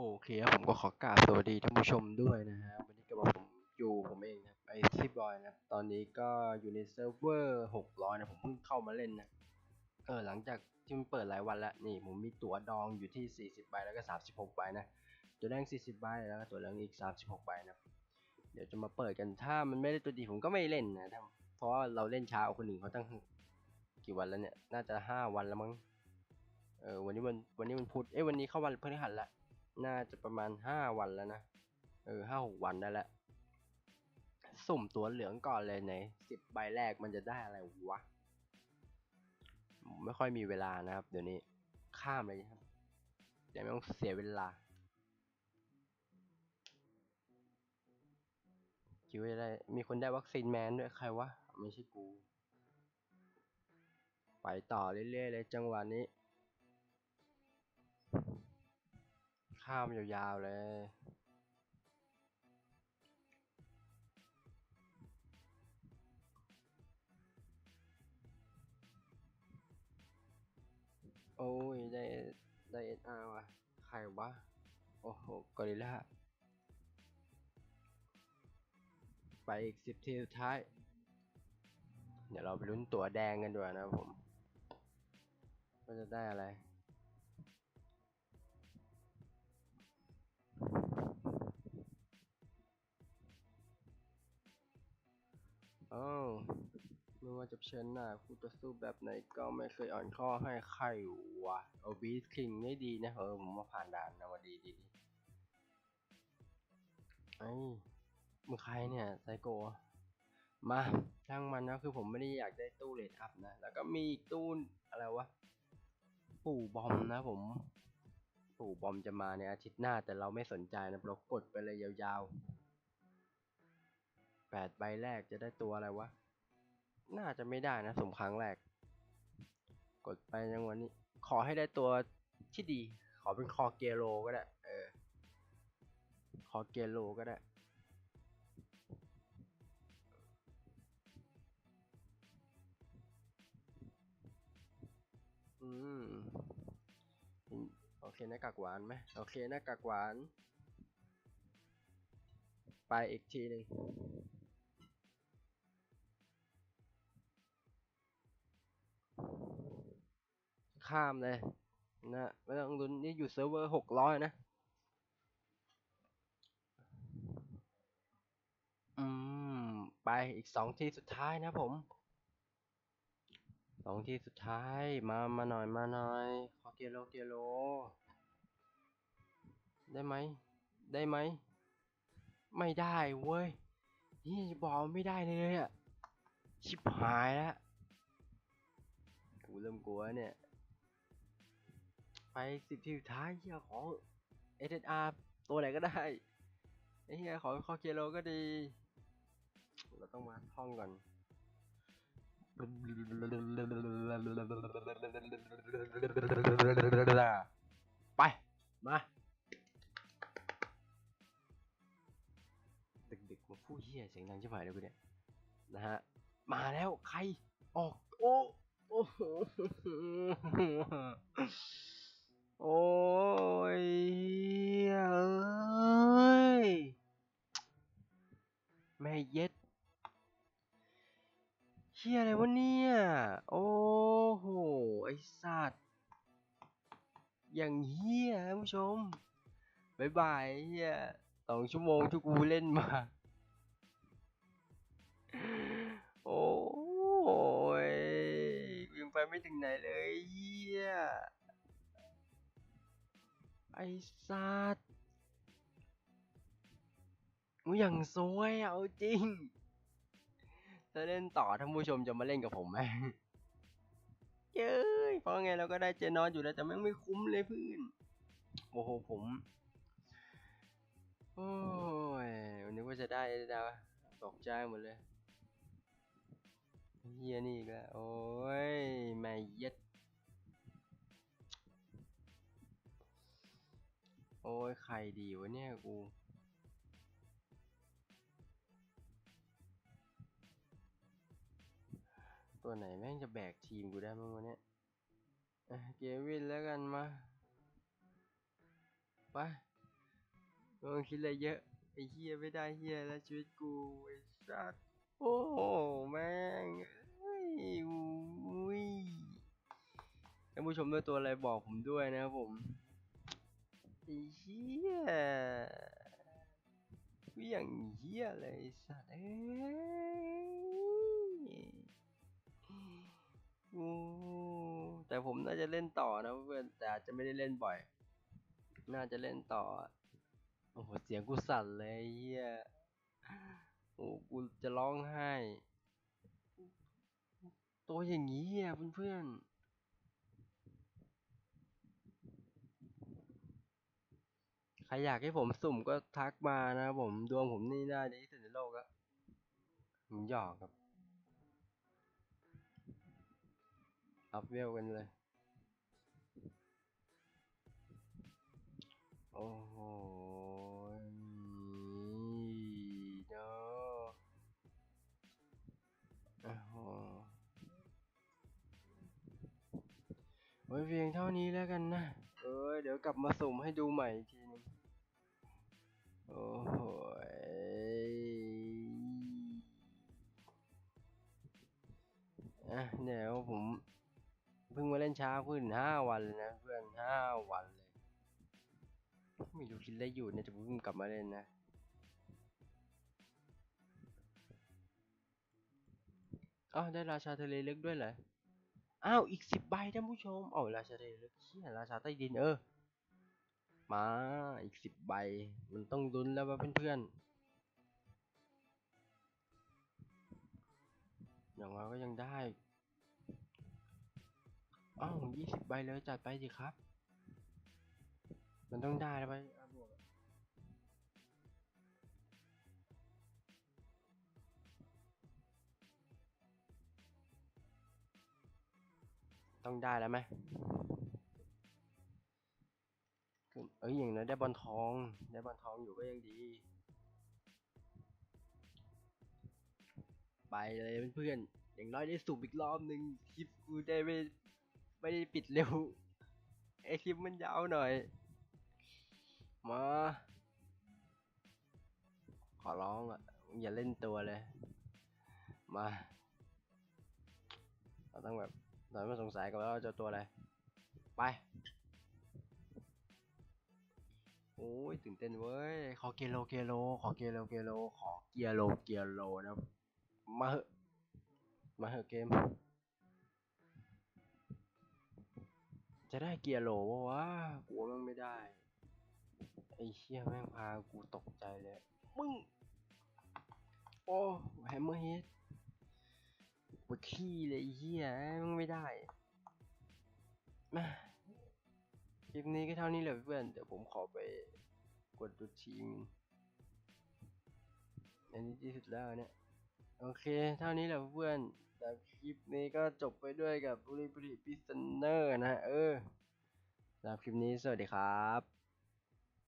โอเคครับผมก็ขอกราบสวัสดีท่านผู้ชมด้วยนะฮะวันนี้ก็บอกผมอยู่ผมเองนะไอซีบอยนะตอนนี้ก็อยู่ในเซิร์ฟเวอร์หกร้อยนะผมเพิ่งเข้ามาเล่นนะเออหลังจากที่มันเปิดหลายวันแล้วนี่ผมมีตั๋วดองอยู่ที่ 40 ใบแล้วก็ 36 ใบนะตัวแดง 40 ใบแล้วก็ตัวเหลืองอีก 36 ใบนะเดี๋ยวจะมาเปิดกันถ้ามันไม่ได้ตัวดีผมก็ไม่เล่นนะเพราะว่าเราเล่นช้ากว่าคนอื่นเขาตั้งกี่วันแล้วเนี่ยน่าจะ 5 วันแล้วมั้งเออวันนี้วันวันนี้มันพุธเอ้ยวันนี้เข้าวันพฤหัสละ น่าจะประมาณห้าวันแล้วนะ เออห้าหกวันได้แล้ว สุ่มตัวเหลืองก่อนเลยไหนสิบใบแรกมันจะได้อะไรวะ ไม่ค่อยมีเวลานะครับ เดี๋ยวนี้ข้ามเลยครับ เดี๋ยวไม่ต้องเสียเวลา คิดว่าจะได้ มีคนได้วัคซีนแมนด้วยใครวะ ไม่ใช่กู ไปต่อเรื่อยๆเลยจังหวะนี้ ข้ามยาวๆเลยโอ้ยได้ได้เอสอาร์ว่ะใครวะ โอ้โหกอริลล่า ไปอีกสิบทีสุดท้าย เดี๋ยวเราไปลุ้นตัวแดงกันด้วยนะผมว่าจะได้อะไร อ้าวไม่ว่าจะเผชิญหน้าคู่ต่อสู้แบบไหนก็ไม่เคยอ่อนข้อให้ใครวะเอาบีสคิงได้ดีนะเออผมมาผ่านด่านนะว่าดีดีดีไอ้มึงใครเนี่ยไซโกมาช่างมันนะคือผมไม่ได้อยากได้ตู้เลดอัพนะ แล้วก็มีอีกตู้อะไรวะ ปู่บอมนะผม ปู่บอมจะมาในอาทิตย์หน้าแต่เราไม่สนใจนะเรากดไปเลยยาวๆ แปดใบแรกจะได้ตัวอะไรวะ น่าจะไม่ได้นะสมครั้งแรก กดไปยังวันนี้ ขอให้ได้ตัวที่ดี ขอเป็นคอเกโลก็ได้ เออ คอเกโลก็ได้ อืมอืมโอเคหน้ากากหวานไหมโอเคหน้ากากหวาน ไปอีกทีหนึ่ง ข้ามเลยนะไม่ต้องลุ้นนี่อยู่เซิร์ฟเวอร์หกร้อยนะอืม ไปอีกสองทีสุดท้ายนะผมสองทีสุดท้ายมามาหน่อยมาหน่อย ขอเกโลเกโล ได้ไหม ได้ไหม ไม่ได้เว้ย นี่บอกไม่ได้เลยอะชิบหายแล้วกูเริ่มกลัวเนี่ย ไปสิบทีสุดท้ายเฮียขอ SSR ตัวไหนก็ได้ไอ้เฮียขอคอเกโลก็ดี เราต้องมาท่องก่อน เฮียท่านผู้ชมบายบายเฮียสองชั่วโมงที่กูเล่นมา โอ้ยยังไปไม่ถึงไหนเลยเฮียไอสัตว์กูอย่างซวยเอาจริงถ้าเล่นต่อท่านผู้ชมจะมาเล่นกับผมไหมเย้ย เพราะไงเราก็ได้เจนอนอยู่แล้วแต่แม่งไม่คุ้มเลยเพื่อนโอ้โหผมโอ้ยวันนี้ว่าจะได้ดาวตกใจหมดเลยเฮียนี่อีก็โอ้ยแม่ย็ดโอ้ยใครดีวะเนี่ยกูตัวไหนแม่งจะแบกทีมกูได้บ้างวะเนี่ยอะ เกวินแล้วกันมาไปไม่ต้องคิดอะไรเยอะไอ้เฮียไม่ได้เฮียแล้วชีวิตกูไอ้สัสโอ้โหแม่งอุ้ยท่านผู้ชมด้วยตัวอะไรบอกผมด้วยนะครับผมไอ้เฮียกูอย่างเฮียเลยสัสเอ้ยโอ้ ผมน่าจะเล่นต่อนะเพื่อนแต่อาจจะไม่ได้เล่นบ่อย น่าจะเล่นต่อ โอ้โห เสียงกูสั่นเลยเฮียโอ้กูจะร้องไห้ ตัวอย่างนี้อะเพื่อนๆ ใครอยากให้ผมสุ่มก็ทักมานะผมดวงผมนี่ได้ดีที่สุดในโลกอะผมหยอกครับ อัพเวลกันเลย โอ้โหเนาะโอ้โหไว้เพียงเท่านี้แล้วกันนะ เอ้ยเดี๋ยวกลับมาสุ่มให้ดูใหม่อีกทีนึง โอ้โหอะเดี๋ยวผม เพิ่งมาเล่นช้าขึ้นห้าวันเลยนะเพื่อนห้าวันเลยไม่รู้คิดอะไรอยู่เนี่ยจะเพิ่งกลับมาเล่นนะอ้าวได้ราชาทะเลลึกด้วยเหรออ้าวอีกสิบใบท่านผู้ชมเอ้าราชาทะเลลึกเชี่ยราชาใต้ดินเออมาอีกสิบใบมันต้องลุ้นแล้วว่าเพื่อนๆอย่างน้อยก็ยังได้ อ้าวยี่สิบใบเลยจัดไปสิครับ มันต้องได้แล้วไปอะบวกต้องได้แล้วไหมเอ้ยอย่างน้อยได้บอลทอง ได้บอลทองอยู่ก็ยังดี ไปเลยเพื่อนๆอย่างน้อยได้สูบอีกรอบหนึ่งคลิปกูได้ไม่ ไม่ได้ปิดเร็วไอคลิปมันยาวหน่อย มา ขอร้องอะ อย่าเล่นตัวเลย มา เราต้องแบบเราไม่สงสัยกันแล้วว่าจะตัวอะไร ไป โอ้ยตื่นเต้นเว้ย ขอเกโลเกโล ขอเกโลเกโล ขอเกียโลเกียโลนะ มาเหอะ มาเหอะเกม จะได้เกียร์โหลวะวะกลัวมันไม่ได้ ไอ้เชี่ยแม่งพากูตกใจเลย มึง โอ้แฮมเมอร์เฮดปวดขี้เลยไอ้เหี้ยมึงไม่ได้มาคลิปนี้ก็เท่านี้แหละเพื่อน เดี๋ยวผมขอไปกดดูทิ้งอันนี้ที่สุดแล้วเนี่ย โอเค เท่านี้แหละเพื่อนแต่คลิปนี้ก็จบไปด้วยกับบุรีบุรีพิสเนอร์นะ เออสำหรับคลิปนี้สวัสดีครับ